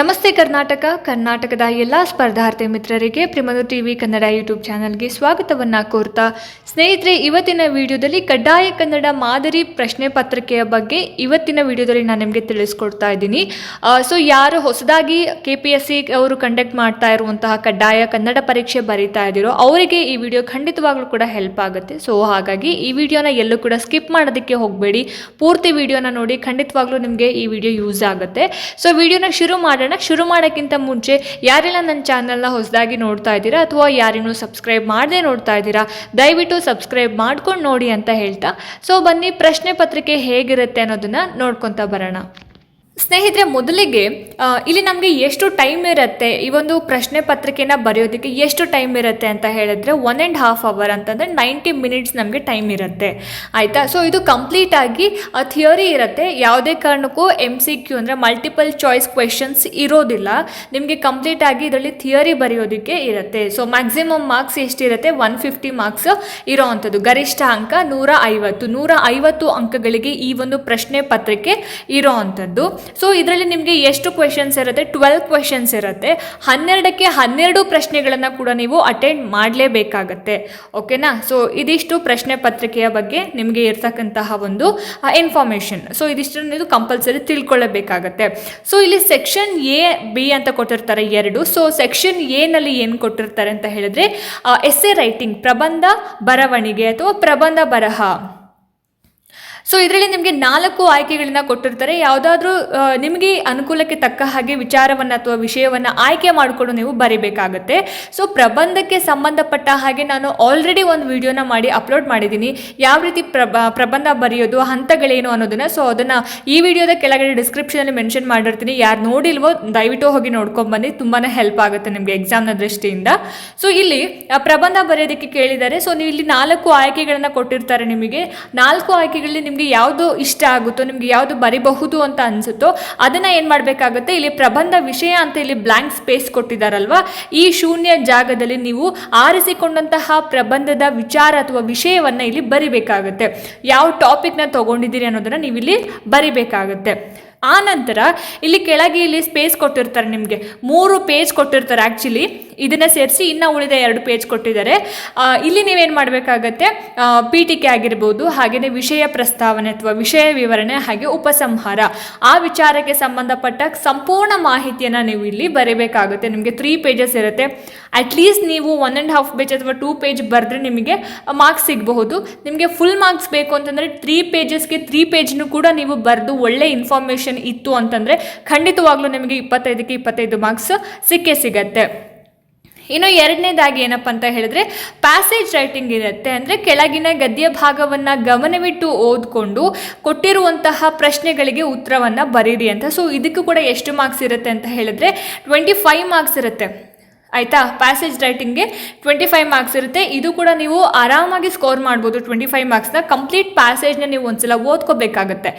ನಮಸ್ತೆ ಕರ್ನಾಟಕ, ಕರ್ನಾಟಕದ ಎಲ್ಲ ಸ್ಪರ್ಧಾರ್ಥಿ ಮಿತ್ರರಿಗೆ ಪ್ರಿಮನು ಟಿವಿ ಕನ್ನಡ ಯೂಟ್ಯೂಬ್ ಚಾನಲ್ಗೆ ಸ್ವಾಗತವನ್ನು ಕೋರ್ತಾ ಸ್ನೇಹಿತರೆ, ಇವತ್ತಿನ ವಿಡಿಯೋದಲ್ಲಿ ಕಡ್ಡಾಯ ಕನ್ನಡ ಮಾದರಿ ಪ್ರಶ್ನೆ ಪತ್ರಿಕೆಯ ಬಗ್ಗೆ ಇವತ್ತಿನ ವಿಡಿಯೋದಲ್ಲಿ ನಾನು ನಿಮಗೆ ತಿಳಿಸ್ಕೊಡ್ತಾ ಇದ್ದೀನಿ. ಸೊ ಯಾರು ಹೊಸದಾಗಿ ಕೆ ಪಿ ಎಸ್ ಸಿ ಅವರು ಕಂಡಕ್ಟ್ ಮಾಡ್ತಾ ಇರುವಂತಹ ಕಡ್ಡಾಯ ಕನ್ನಡ ಪರೀಕ್ಷೆ ಬರೀತಾ ಇದ್ದೀರೋ ಅವರಿಗೆ ಈ ವಿಡಿಯೋ ಖಂಡಿತವಾಗ್ಲೂ ಕೂಡ ಹೆಲ್ಪ್ ಆಗುತ್ತೆ. ಸೊ ಹಾಗಾಗಿ ಈ ವಿಡಿಯೋನ ಎಲ್ಲೂ ಕೂಡ ಸ್ಕಿಪ್ ಮಾಡೋದಕ್ಕೆ ಹೋಗಬೇಡಿ. ಪೂರ್ತಿ ವಿಡಿಯೋನ ನೋಡಿ ಖಂಡಿತವಾಗ್ಲೂ ನಿಮಗೆ ಈ ವಿಡಿಯೋ ಯೂಸ್ ಆಗುತ್ತೆ. ಸೊ ವಿಡಿಯೋನ ಶುರು ಮಾಡೋಣ ಶುರು ಮಾಡೋಕ್ಕಿಂತ ಮುಂಚೆ ಯಾರೆಲ್ಲ ನನ್ನ ಚಾನಲ್ನ ಹೊಸದಾಗಿ ನೋಡ್ತಾ ಇದ್ದೀರಾ ಅಥವಾ ಯಾರೇನೂ ಸಬ್ಸ್ಕ್ರೈಬ್ ಮಾಡದೆ ನೋಡ್ತಾ ಇದ್ದೀರಾ, ದಯವಿಟ್ಟು ಸಬ್ಸ್ಕ್ರೈಬ್ ಮಾಡ್ಕೊಂಡು ನೋಡಿ ಅಂತ ಹೇಳ್ತಾ. ಸೊ ಬನ್ನಿ ಪ್ರಶ್ನೆ ಪತ್ರಿಕೆ ಹೇಗಿರುತ್ತೆ ಅನ್ನೋದನ್ನ ನೋಡ್ಕೊತಾ ಬರೋಣ. ಸ್ನೇಹಿತರೆ, ಮೊದಲಿಗೆ ಇಲ್ಲಿ ನಮಗೆ ಎಷ್ಟು ಟೈಮ್ ಇರುತ್ತೆ? ಈ ಒಂದು ಪ್ರಶ್ನೆ ಪತ್ರಿಕೆನ ಬರೆಯೋದಕ್ಕೆ ಎಷ್ಟು ಟೈಮ್ ಇರುತ್ತೆ ಅಂತ ಹೇಳಿದ್ರೆ ಒನ್ ಆ್ಯಂಡ್ ಹಾಫ್ ಅವರ್ ಅಂತಂದರೆ ನೈಂಟಿ ಮಿನಿಟ್ಸ್ ನಮಗೆ ಟೈಮ್ ಇರುತ್ತೆ. ಆಯಿತಾ? ಸೊ ಇದು ಕಂಪ್ಲೀಟ್ ಆಗಿ ಥಿಯರಿ ಇರುತ್ತೆ. ಯಾವುದೇ ಕಾರಣಕ್ಕೂ ಎಂ ಸಿ ಕ್ಯೂ ಅಂದರೆ ಮಲ್ಟಿಪಲ್ ಚಾಯ್ಸ್ ಕ್ವೆಶನ್ಸ್ ಇರೋದಿಲ್ಲ. ನಿಮಗೆ ಕಂಪ್ಲೀಟ್ ಆಗಿ ಇದರಲ್ಲಿ ಥಿಯರಿ ಬರೆಯೋದಕ್ಕೆ ಇರುತ್ತೆ. ಸೊ ಮ್ಯಾಕ್ಸಿಮಮ್ ಮಾರ್ಕ್ಸ್ ಎಷ್ಟಿರುತ್ತೆ? ಒನ್ ಫಿಫ್ಟಿ ಮಾರ್ಕ್ಸ್ ಇರೋ ಅಂಥದ್ದು. ಗರಿಷ್ಠ ಅಂಕ ನೂರ ಐವತ್ತು. ನೂರ ಐವತ್ತು ಅಂಕಗಳಿಗೆ ಈ ಒಂದು ಪ್ರಶ್ನೆ ಪತ್ರಿಕೆ ಇರೋ ಅಂಥದ್ದು. ಸೊ ಇದರಲ್ಲಿ ನಿಮಗೆ ಎಷ್ಟು ಕ್ವೆಶನ್ಸ್ ಇರುತ್ತೆ? ಟ್ವೆಲ್ ಕ್ವೆಶನ್ಸ್ ಇರುತ್ತೆ. ಹನ್ನೆರಡಕ್ಕೆ ಹನ್ನೆರಡು ಪ್ರಶ್ನೆಗಳನ್ನು ಕೂಡ ನೀವು ಅಟೆಂಡ್ ಮಾಡಲೇಬೇಕಾಗತ್ತೆ. ಓಕೆನಾ ಸೊ ಇದಿಷ್ಟು ಪ್ರಶ್ನೆ ಪತ್ರಿಕೆಯ ಬಗ್ಗೆ ನಿಮಗೆ ಇರ್ತಕ್ಕಂತಹ ಒಂದು ಇನ್ಫಾರ್ಮೇಷನ್ ಸೊ ಇದಿಷ್ಟು ನೀವು ಕಂಪಲ್ಸರಿ ತಿಳ್ಕೊಳ್ಳಬೇಕಾಗತ್ತೆ. ಸೊ ಇಲ್ಲಿ ಸೆಕ್ಷನ್ ಎ ಬಿ ಅಂತ ಕೊಟ್ಟಿರ್ತಾರೆ ಎರಡು. ಸೊ ಸೆಕ್ಷನ್ ಎನಲ್ಲಿ ಏನು ಕೊಟ್ಟಿರ್ತಾರೆ ಅಂತ ಹೇಳಿದ್ರೆ ಎ ರೈಟಿಂಗ್ ಪ್ರಬಂಧ ಬರವಣಿಗೆ ಅಥವಾ ಪ್ರಬಂಧ ಬರಹ. ಸೊ ಇದರಲ್ಲಿ ನಿಮಗೆ ನಾಲ್ಕು ಆಯ್ಕೆಗಳನ್ನ ಕೊಟ್ಟಿರ್ತಾರೆ. ಯಾವುದಾದ್ರೂ ನಿಮಗೆ ಅನುಕೂಲಕ್ಕೆ ತಕ್ಕ ಹಾಗೆ ವಿಚಾರವನ್ನು ಅಥವಾ ವಿಷಯವನ್ನು ಆಯ್ಕೆ ಮಾಡಿಕೊಂಡು ನೀವು ಬರೀಬೇಕಾಗತ್ತೆ. ಸೊ ಪ್ರಬಂಧಕ್ಕೆ ಸಂಬಂಧಪಟ್ಟ ಹಾಗೆ ನಾನು ಆಲ್ರೆಡಿ ಒಂದು ವಿಡಿಯೋನ ಮಾಡಿ ಅಪ್ಲೋಡ್ ಮಾಡಿದ್ದೀನಿ. ಯಾವ ರೀತಿ ಪ್ರಬ ಪ್ರಬಂಧ ಬರೆಯೋದು, ಹಂತಗಳೇನು ಅನ್ನೋದನ್ನು. ಸೊ ಅದನ್ನು ಈ ವಿಡಿಯೋದ ಕೆಳಗಡೆ ಡಿಸ್ಕ್ರಿಪ್ಷನಲ್ಲಿ ಮೆನ್ಷನ್ ಮಾಡಿರ್ತೀನಿ. ಯಾರು ನೋಡಿಲ್ವೋ, ದಯವಿಟ್ಟು ಹೋಗಿ ನೋಡ್ಕೊಂಬನ್ನಿ ತುಂಬಾ ಹೆಲ್ಪ್ ಆಗುತ್ತೆ ನಿಮಗೆ ಎಕ್ಸಾಮ್ನ ದೃಷ್ಟಿಯಿಂದ. ಸೊ ಇಲ್ಲಿ ಪ್ರಬಂಧ ಬರೆಯೋದಕ್ಕೆ ಕೇಳಿದ್ದಾರೆ. ಸೊ ನೀವು ಇಲ್ಲಿ ನಾಲ್ಕು ಆಯ್ಕೆಗಳನ್ನು ಕೊಟ್ಟಿರ್ತಾರೆ ನಿಮಗೆ. ನಾಲ್ಕು ಆಯ್ಕೆಗಳಲ್ಲಿ ನಿಮಗೆ ಯಾವುದು ಇಷ್ಟ ಆಗುತ್ತೋ, ನಿಮಗೆ ಯಾವುದು ಬರಿಬಹುದು ಅಂತ ಅನಿಸುತ್ತೋ, ಅದನ್ನು ಏನು ಮಾಡಬೇಕಾಗುತ್ತೆ? ಇಲ್ಲಿ ಪ್ರಬಂಧ ವಿಷಯ ಅಂತ ಇಲ್ಲಿ ಬ್ಲ್ಯಾಂಕ್ ಸ್ಪೇಸ್ ಕೊಟ್ಟಿದ್ದಾರಲ್ವಾ ಈ ಶೂನ್ಯ ಜಾಗದಲ್ಲಿ ನೀವು ಆರಿಸಿಕೊಂಡಂತಹ ಪ್ರಬಂಧದ ವಿಚಾರ ಅಥವಾ ವಿಷಯವನ್ನು ಇಲ್ಲಿ ಬರಿಬೇಕಾಗುತ್ತೆ. ಯಾವ ಟಾಪಿಕ್ನ ತಗೊಂಡಿದ್ದೀರಿ ಅನ್ನೋದನ್ನು ನೀವು ಇಲ್ಲಿ ಬರಿಬೇಕಾಗುತ್ತೆ. ಆ ನಂತರ ಇಲ್ಲಿ ಕೆಳಗೆ ಇಲ್ಲಿ ಸ್ಪೇಸ್ ಕೊಟ್ಟಿರ್ತಾರೆ ನಿಮಗೆ. ಮೂರು ಪೇಜ್ ಕೊಟ್ಟಿರ್ತಾರೆ ಆ್ಯಕ್ಚುಲಿ ಇದನ್ನು ಸೇರಿಸಿ ಇನ್ನು ಉಳಿದ ಎರಡು ಪೇಜ್ ಕೊಟ್ಟಿದ್ದಾರೆ. ಇಲ್ಲಿ ನೀವೇನು ಮಾಡಬೇಕಾಗತ್ತೆ? ಕೆ ಆಗಿರ್ಬೋದು ಹಾಗೆಯೇ ವಿಷಯ ಪ್ರಸ್ತಾವನೆ ಅಥವಾ ವಿಷಯ ವಿವರಣೆ, ಹಾಗೆ ಉಪಸಂಹಾರ. ಆ ವಿಚಾರಕ್ಕೆ ಸಂಬಂಧಪಟ್ಟ ಸಂಪೂರ್ಣ ಮಾಹಿತಿಯನ್ನು ನೀವು ಇಲ್ಲಿ ಬರೀಬೇಕಾಗುತ್ತೆ. ನಿಮಗೆ ತ್ರೀ ಪೇಜಸ್ ಇರುತ್ತೆ. ಅಟ್ಲೀಸ್ಟ್ ನೀವು ಒನ್ ಆ್ಯಂಡ್ ಹಾಫ್ ಪೇಜ್ ಅಥವಾ ಟೂ ಪೇಜ್ ಬರೆದ್ರೆ ನಿಮಗೆ ಮಾರ್ಕ್ಸ್ ಸಿಗಬಹುದು. ನಿಮಗೆ ಫುಲ್ ಮಾರ್ಕ್ಸ್ ಬೇಕು ಅಂತಂದರೆ ತ್ರೀ ಪೇಜಸ್ಗೆ ತ್ರೀ ಪೇಜ್ನು ಕೂಡ ನೀವು ಬರೆದು ಒಳ್ಳೆ ಇನ್ಫಾರ್ಮೇಷನ್ ಇತ್ತು ಅಂತಂದರೆ ಖಂಡಿತವಾಗ್ಲೂ ನಿಮಗೆ ಇಪ್ಪತ್ತೈದಕ್ಕೆ ಇಪ್ಪತ್ತೈದು ಮಾರ್ಕ್ಸ್ ಸಿಕ್ಕೇ ಸಿಗತ್ತೆ. ಇನ್ನು ಎರಡನೇದಾಗಿ ಏನಪ್ಪ ಅಂತ ಹೇಳಿದ್ರೆ ಪ್ಯಾಸೇಜ್ ರೈಟಿಂಗ್ ಇರುತ್ತೆ ಅಂದರೆ ಕೆಳಗಿನ ಗದ್ಯ ಭಾಗವನ್ನು ಗಮನವಿಟ್ಟು ಓದ್ಕೊಂಡು ಕೊಟ್ಟಿರುವಂತಹ ಪ್ರಶ್ನೆಗಳಿಗೆ ಉತ್ತರವನ್ನು ಬರೀರಿ ಅಂತ. ಸೊ ಇದಕ್ಕೂ ಕೂಡ ಎಷ್ಟು ಮಾರ್ಕ್ಸ್ ಇರುತ್ತೆ ಅಂತ ಹೇಳಿದ್ರೆ ಟ್ವೆಂಟಿ ಫೈವ್ ಮಾರ್ಕ್ಸ್ ಇರುತ್ತೆ. ಆಯಿತಾ? ಪ್ಯಾಸೇಜ್ ರೈಟಿಂಗ್ಗೆ ಟ್ವೆಂಟಿ ಫೈವ್ ಮಾರ್ಕ್ಸ್ ಇರುತ್ತೆ. ಇದು ಕೂಡ ನೀವು ಆರಾಮಾಗಿ ಸ್ಕೋರ್ ಮಾಡ್ಬೋದು ಟ್ವೆಂಟಿ ಫೈವ್ ಮಾರ್ಕ್ಸ್ನ ಕಂಪ್ಲೀಟ್ ಪ್ಯಾಸೇಜ್ನ ನೀವು ಒಂದ್ಸಲ ಓದ್ಕೋಬೇಕಾಗತ್ತೆ.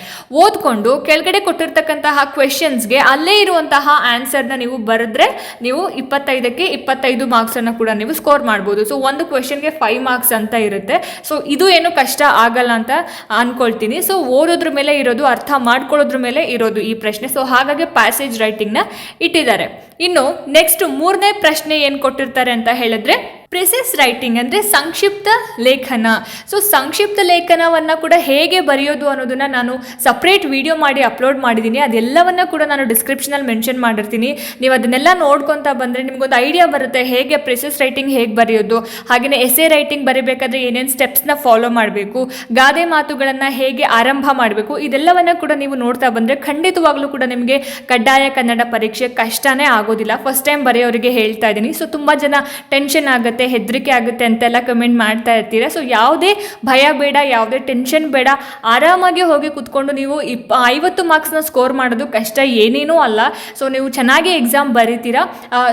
ಓದ್ಕೊಂಡು ಕೆಳಗಡೆ ಕೊಟ್ಟಿರ್ತಕ್ಕಂತಹ ಕ್ವೆಶನ್ಸ್ಗೆ ಅಲ್ಲೇ ಇರುವಂತಹ ಆನ್ಸರ್ನ ನೀವು ಬರೆದ್ರೆ ನೀವು ಇಪ್ಪತ್ತೈದಕ್ಕೆ ಇಪ್ಪತ್ತೈದು ಮಾರ್ಕ್ಸನ್ನು ಕೂಡ ನೀವು ಸ್ಕೋರ್ ಮಾಡ್ಬೋದು. ಸೊ ಒಂದು ಕ್ವೆಶನ್ಗೆ ಫೈವ್ ಮಾರ್ಕ್ಸ್ ಅಂತ ಇರುತ್ತೆ. ಸೊ ಇದು ಏನು ಕಷ್ಟ? ಆಗಲ್ಲ ಅಂತ ಅಂದ್ಕೊಳ್ತೀನಿ ಸೊ ಓದೋದ್ರ ಮೇಲೆ ಇರೋದು, ಅರ್ಥ ಮಾಡ್ಕೊಳ್ಳೋದ್ರ ಮೇಲೆ ಇರೋದು ಈ ಪ್ರಶ್ನೆ. ಸೊ ಹಾಗಾಗಿ ಪ್ಯಾಸೇಜ್ ರೈಟಿಂಗ್ನ ಇಟ್ಟಿದ್ದಾರೆ. ಇನ್ನು ನೆಕ್ಸ್ಟ್ ಮೂರನೇ ಪ್ರಶ್ನೆ ಏನು ಕೊಟ್ಟಿರ್ತಾರೆ ಅಂತ ಹೇಳಿದ್ರೆ ಪ್ರೆಸೆಸ್ ರೈಟಿಂಗ್ ಅಂದರೆ ಸಂಕ್ಷಿಪ್ತ ಲೇಖನ. ಸೊ ಸಂಕ್ಷಿಪ್ತ ಲೇಖನವನ್ನು ಕೂಡ ಹೇಗೆ ಬರೆಯೋದು ಅನ್ನೋದನ್ನು ನಾನು ಸಪ್ರೇಟ್ ವಿಡಿಯೋ ಮಾಡಿ ಅಪ್ಲೋಡ್ ಮಾಡಿದ್ದೀನಿ ಅದೆಲ್ಲವನ್ನು ಕೂಡ ನಾನು ಡಿಸ್ಕ್ರಿಪ್ಷನಲ್ಲಿ ಮೆನ್ಷನ್ ಮಾಡಿರ್ತೀನಿ. ನೀವು ಅದನ್ನೆಲ್ಲ ನೋಡ್ಕೊತಾ ಬಂದರೆ ನಿಮಗೊಂದು ಐಡಿಯಾ ಬರುತ್ತೆ ಹೇಗೆ ಪ್ರೆಸೆಸ್ ರೈಟಿಂಗ್ ಹೇಗೆ ಬರೆಯೋದು. ಹಾಗೆಯೇ ಎಸೆ ರೈಟಿಂಗ್ ಬರೀಬೇಕಾದ್ರೆ ಏನೇನು ಸ್ಟೆಪ್ಸ್ನ ಫಾಲೋ ಮಾಡಬೇಕು. ಗಾದೆ ಮಾತುಗಳನ್ನು ಹೇಗೆ ಆರಂಭ ಮಾಡಬೇಕು. ಇದೆಲ್ಲವನ್ನು ಕೂಡ ನೀವು ನೋಡ್ತಾ ಬಂದರೆ ಖಂಡಿತವಾಗ್ಲೂ ಕೂಡ ನಿಮಗೆ ಕಡ್ಡಾಯ ಕನ್ನಡ ಪರೀಕ್ಷೆ ಕಷ್ಟನೇ ಆಗೋದಿಲ್ಲ. ಫಸ್ಟ್ ಟೈಮ್ ಬರೆಯೋರಿಗೆ ಹೇಳ್ತಾ ಇದ್ದೀನಿ ಸೊ ತುಂಬ ಜನ ಟೆನ್ಷನ್ ಆಗುತ್ತೆ ಹೆದರಿಕೆ ಆಗುತ್ತೆ ಅಂತೆಲ್ಲ ಕಮೆಂಟ್ ಮಾಡ್ತಾ ಇರ್ತೀರಾ. ಸೊ ಯಾವುದೇ ಭಯ ಬೇಡ, ಯಾವುದೇ ಟೆನ್ಷನ್ ಬೇಡ. ಆರಾಮಾಗಿ ಹೋಗಿ ಕುತ್ಕೊಂಡು ನೀವು ಇಪ್ಪ ಐವತ್ತು ಮಾರ್ಕ್ಸ್ನ ಸ್ಕೋರ್ ಮಾಡೋದು ಕಷ್ಟ, ಏನೇನೂ ಅಲ್ಲ. ಸೊ ನೀವು ಚೆನ್ನಾಗಿ ಎಕ್ಸಾಮ್ ಬರೀತೀರಾ.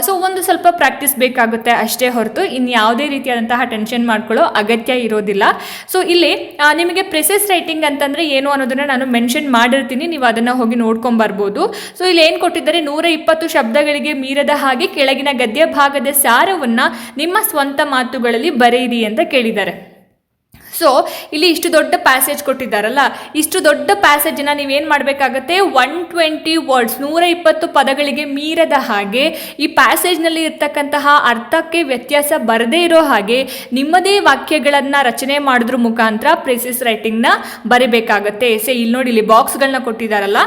ಸೊ ಒಂದು ಸ್ವಲ್ಪ ಪ್ರಾಕ್ಟೀಸ್ ಬೇಕಾಗುತ್ತೆ ಅಷ್ಟೇ ಹೊರತು. ಇನ್ನು ಯಾವುದೇ ರೀತಿಯಾದಂತಹ ಟೆನ್ಷನ್ ಮಾಡ್ಕೊಳ್ಳೋ ಅಗತ್ಯ ಇರೋದಿಲ್ಲ. ಸೊ ಇಲ್ಲಿ ನಿಮಗೆ ಪ್ರೆಸೆಸ್ ರೈಟಿಂಗ್ ಅಂತಂದರೆ ಏನು ಅನ್ನೋದನ್ನು ನಾನು ಮೆನ್ಷನ್ ಮಾಡಿರ್ತೀನಿ. ನೀವು ಅದನ್ನು ಹೋಗಿ ನೋಡ್ಕೊಂಬರ್ಬೋದು ಸೊ ಇಲ್ಲಿ ಏನು ಕೊಟ್ಟಿದ್ದಾರೆ? ನೂರ ಇಪ್ಪತ್ತು ಶಬ್ದಗಳಿಗೆ ಮೀರದ ಹಾಗೆ ಕೆಳಗಿನ ಗದ್ಯ ಭಾಗದ ಸಾರವನ್ನು ನಿಮ್ಮ ಸ್ವಂತ ಮಾತುಗಳಲ್ಲಿ ಬರೆಯಿರಿ ಅಂತ ಕೇಳಿದ್ದಾರೆ. ಸೊ ಇಲ್ಲಿ ಇಷ್ಟು ದೊಡ್ಡ ಪ್ಯಾಸೇಜ್ ಕೊಟ್ಟಿದ್ದಾರಲ್ಲ, ಇಷ್ಟು ದೊಡ್ಡ ಪ್ಯಾಸೇಜನ್ನ ನೀವೇನು ಮಾಡಬೇಕಾಗತ್ತೆ? ಒನ್ ಟ್ವೆಂಟಿ ವರ್ಡ್ಸ್ ನೂರ ಇಪ್ಪತ್ತು ಪದಗಳಿಗೆ ಮೀರದ ಹಾಗೆ, ಈ ಪ್ಯಾಸೇಜ್ನಲ್ಲಿ ಇರ್ತಕ್ಕಂತಹ ಅರ್ಥಕ್ಕೆ ವ್ಯತ್ಯಾಸ ಬರದೇ ಇರೋ ಹಾಗೆ, ನಿಮ್ಮದೇ ವಾಕ್ಯಗಳನ್ನು ರಚನೆ ಮಾಡಿದ್ರ ಮುಖಾಂತರ ಪ್ರೆಸಿಸ್ ರೈಟಿಂಗ್ನ ಬರೀಬೇಕಾಗತ್ತೆ. ಸೇ ಇಲ್ಲಿ ನೋಡಿ, ಇಲ್ಲಿ ಬಾಕ್ಸ್ಗಳನ್ನ ಕೊಟ್ಟಿದ್ದಾರಲ್ಲ.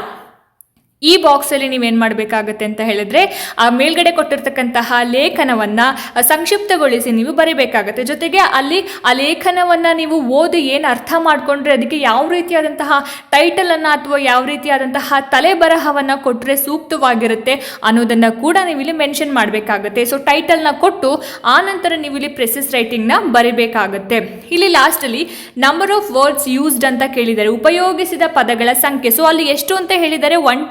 ಈ ಬಾಕ್ಸಲ್ಲಿ ನೀವೇನು ಮಾಡಬೇಕಾಗತ್ತೆ ಅಂತ ಹೇಳಿದ್ರೆ, ಆ ಮೇಲ್ಗಡೆ ಕೊಟ್ಟಿರ್ತಕ್ಕಂತಹ ಲೇಖನವನ್ನು ಸಂಕ್ಷಿಪ್ತಗೊಳಿಸಿ ನೀವು ಬರೀಬೇಕಾಗತ್ತೆ. ಜೊತೆಗೆ ಅಲ್ಲಿ ಆ ಲೇಖನವನ್ನು ನೀವು ಓದಿ ಏನು ಅರ್ಥ ಮಾಡಿಕೊಂಡ್ರೆ, ಅದಕ್ಕೆ ಯಾವ ರೀತಿಯಾದಂತಹ ಟೈಟಲನ್ನು ಅಥವಾ ಯಾವ ರೀತಿಯಾದಂತಹ ತಲೆ ಬರಹವನ್ನು ಕೊಟ್ಟರೆ ಸೂಕ್ತವಾಗಿರುತ್ತೆ ಅನ್ನೋದನ್ನು ಕೂಡ ನೀವು ಇಲ್ಲಿ ಮೆನ್ಷನ್ ಮಾಡಬೇಕಾಗತ್ತೆ. ಸೊ ಟೈಟಲ್ನ ಕೊಟ್ಟು, ಆ ನಂತರ ನೀವು ಇಲ್ಲಿ ಪ್ರೆಸಸ್ ರೈಟಿಂಗ್ನ ಬರಿಬೇಕಾಗತ್ತೆ. ಇಲ್ಲಿ ಲಾಸ್ಟಲ್ಲಿ ನಂಬರ್ ಆಫ್ ವರ್ಡ್ಸ್ ಯೂಸ್ಡ್ ಅಂತ ಕೇಳಿದ್ದಾರೆ ಉಪಯೋಗಿಸಿದ ಪದಗಳ ಸಂಖ್ಯೆ. ಸೊ ಅಲ್ಲಿ ಎಷ್ಟು ಅಂತ ಹೇಳಿದರೆ ಒನ್